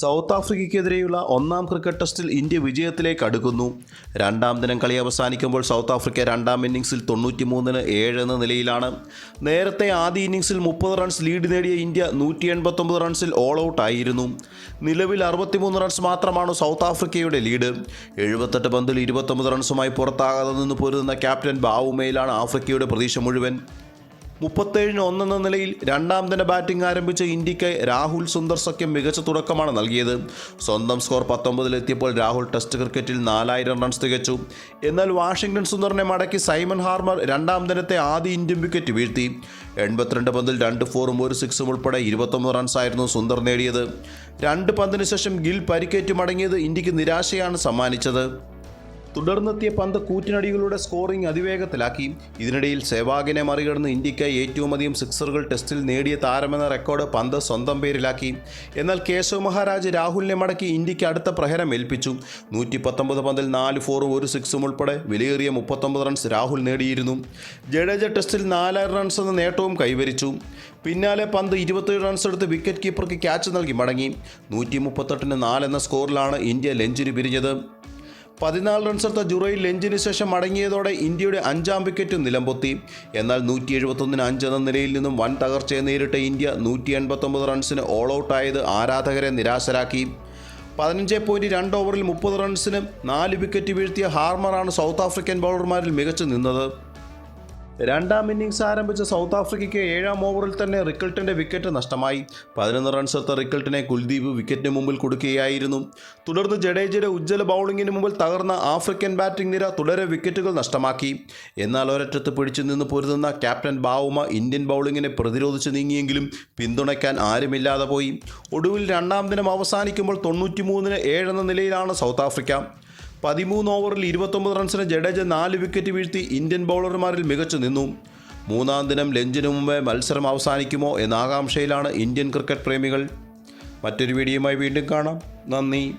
South ആഫ്രിക്കയ്ക്കെതിരെയുള്ള ഒന്നാം cricket ടെസ്റ്റിൽ India വിജയത്തിലേക്ക് അടുക്കുന്നു. രണ്ടാം ദിനം കളി അവസാനിക്കുമ്പോൾ സൗത്ത് ആഫ്രിക്ക രണ്ടാം ഇന്നിംഗ്സിൽ തൊണ്ണൂറ്റിമൂന്നിന് ഏഴ് എന്ന നിലയിലാണ്. നേരത്തെ ആദ്യ ഇന്നിംഗ്സിൽ മുപ്പത് റൺസ് ലീഡ് നേടിയ ഇന്ത്യ നൂറ്റി എൺപത്തൊമ്പത് റൺസിൽ ഓൾ ഔട്ട് ആയിരുന്നു. നിലവിൽ അറുപത്തിമൂന്ന് റൺസ് മാത്രമാണ് സൗത്ത് ആഫ്രിക്കയുടെ ലീഡ്. എഴുപത്തെട്ട് പന്തിൽ ഇരുപത്തൊമ്പത് റൺസുമായി പുറത്താകാതെ നിന്ന് പൊരുതുന്ന ക്യാപ്റ്റൻ ബാവുമേയിലാണ് ആഫ്രിക്കയുടെ പ്രതീക്ഷ മുഴുവൻ. മുപ്പത്തേഴിന് ഒന്നെന്ന നിലയിൽ രണ്ടാം ദിന ബാറ്റിംഗ് ആരംഭിച്ച ഇന്ത്യയ്ക്ക് രാഹുൽ സുന്ദർ സഖ്യം മികച്ച തുടക്കമാണ് നൽകിയത്. സ്വന്തം സ്കോർ പത്തൊമ്പതിലെത്തിയപ്പോൾ രാഹുൽ ടെസ്റ്റ് ക്രിക്കറ്റിൽ നാലായിരം റൺസ് തികച്ചു. എന്നാൽ വാഷിംഗ്ടൺ സുന്ദറിനെ മടക്കി സൈമൺ ഹാർമർ രണ്ടാം ദിനത്തെ ആദ്യ ഇന്ത്യൻ വിക്കറ്റ് വീഴ്ത്തി. എൺപത്തിരണ്ട് പന്തിൽ രണ്ട് ഫോറും ഒരു സിക്സും ഉൾപ്പെടെ ഇരുപത്തൊമ്പത് റൺസായിരുന്നു സുന്ദർ നേടിയത്. രണ്ട് പന്തിനു ശേഷം ഗിൽ പരിക്കേറ്റ് മടങ്ങിയത് ഇന്ത്യയ്ക്ക് നിരാശയാണ് സമ്മാനിച്ചത്. തുടർന്നെത്തിയ പന്ത് കൂറ്റിനടികളുടെ സ്കോറിംഗ് അതിവേഗത്തിലാക്കി. ഇതിനിടയിൽ സെവാഗിനെ മറികടന്ന് ഇന്ത്യയ്ക്ക് ഏറ്റവും അധികം സിക്സറുകൾ ടെസ്റ്റിൽ നേടിയ താരമെന്ന റെക്കോർഡ് പന്ത് സ്വന്തം പേരിലാക്കി. എന്നാൽ കേശവ് മഹാരാജ് രാഹുലിനെ മടക്കി ഇന്ത്യയ്ക്ക് അടുത്ത പ്രഹരം ഏൽപ്പിച്ചു. നൂറ്റി പത്തൊമ്പത് പന്തിൽ നാല് ഫോറും ഒരു സിക്സും ഉൾപ്പെടെ വിലയേറിയ മുപ്പത്തൊമ്പത് റൺസ് രാഹുൽ നേടിയിരുന്നു. ജഡേജ ടെസ്റ്റിൽ നാലായിരം റൺസ് എന്ന നേട്ടവും കൈവരിച്ചു. പിന്നാലെ പന്ത് ഇരുപത്തേഴ് റൺസ് എടുത്ത് വിക്കറ്റ് കീപ്പർക്ക് ക്യാച്ച് നൽകി മടങ്ങി. നൂറ്റി മുപ്പത്തെട്ടിന് നാലെന്ന സ്കോറിലാണ് ഇന്ത്യ ലഞ്ചിന് പിരിഞ്ഞത്. പതിനാല് റൺസെടുത്ത ജുറയിൽ ലഞ്ചിന് ശേഷം മടങ്ങിയതോടെ ഇന്ത്യയുടെ അഞ്ചാം വിക്കറ്റ് നിലംപൊത്തി. എന്നാൽ നൂറ്റി എഴുപത്തൊന്നിന് അഞ്ച് എന്ന നിലയിൽ നിന്നും വൻ തകർച്ചയെ നേരിട്ട ഇന്ത്യ നൂറ്റി എൺപത്തൊമ്പത് റൺസിന് ഓൾ ഔട്ടായത് ആരാധകരെ നിരാശരാക്കി. പതിനഞ്ച് പോയിന്റ് രണ്ട് ഓവറിൽ മുപ്പത് റൺസിന് നാല് വിക്കറ്റ് വീഴ്ത്തിയ ഹാർമറാണ് സൗത്ത് ആഫ്രിക്കൻ ബൗളർമാരിൽ മികച്ചു നിന്നത്. രണ്ടാം ഇന്നിംഗ്സ് ആരംഭിച്ച സൗത്ത് ആഫ്രിക്കയ്ക്ക് ഏഴാം ഓവറിൽ തന്നെ റിക്കൾട്ടിന്റെ വിക്കറ്റ് നഷ്ടമായി. പതിനൊന്ന് റൺസ് എടുത്ത റിക്കൾട്ടിനെ കുൽദീപ് വിക്കറ്റിന് മുമ്പിൽ കൊടുക്കുകയായിരുന്നു. തുടർന്ന് ജഡേജയുടെ ഉജ്ജ്വല ബൗളിങ്ങിന് മുമ്പിൽ തകർന്ന ആഫ്രിക്കൻ ബാറ്റിംഗ് നിര തുടരെ വിക്കറ്റുകൾ നഷ്ടമാക്കി. എന്നാൽ ഒരറ്റത്ത് പിടിച്ചു നിന്ന് പൊരുതുന്ന ക്യാപ്റ്റൻ ബാവുമ ഇന്ത്യൻ ബൗളിങ്ങിനെ പ്രതിരോധിച്ച് നീങ്ങിയെങ്കിലും പിന്തുണയ്ക്കാൻ ആരുമില്ലാതെ പോയി. ഒടുവിൽ രണ്ടാം ദിനം അവസാനിക്കുമ്പോൾ തൊണ്ണൂറ്റിമൂന്നിന് ഏഴെന്ന നിലയിലാണ് സൗത്ത് ആഫ്രിക്ക. പതിമൂന്ന് ഓവറിൽ ഇരുപത്തൊമ്പത് റൺസിന് ജഡേജ നാല് വിക്കറ്റ് വീഴ്ത്തി ഇന്ത്യൻ ബൗളർമാരിൽ മികച്ചു നിന്നു. മൂന്നാം ദിനം ലഞ്ചിനു മുമ്പേ മത്സരം അവസാനിക്കുമോ എന്ന ആകാംക്ഷയിലാണ് ഇന്ത്യൻ ക്രിക്കറ്റ് പ്രേമികൾ. മറ്റൊരു വീഡിയോയുമായി വീണ്ടും കാണാം. നന്ദി.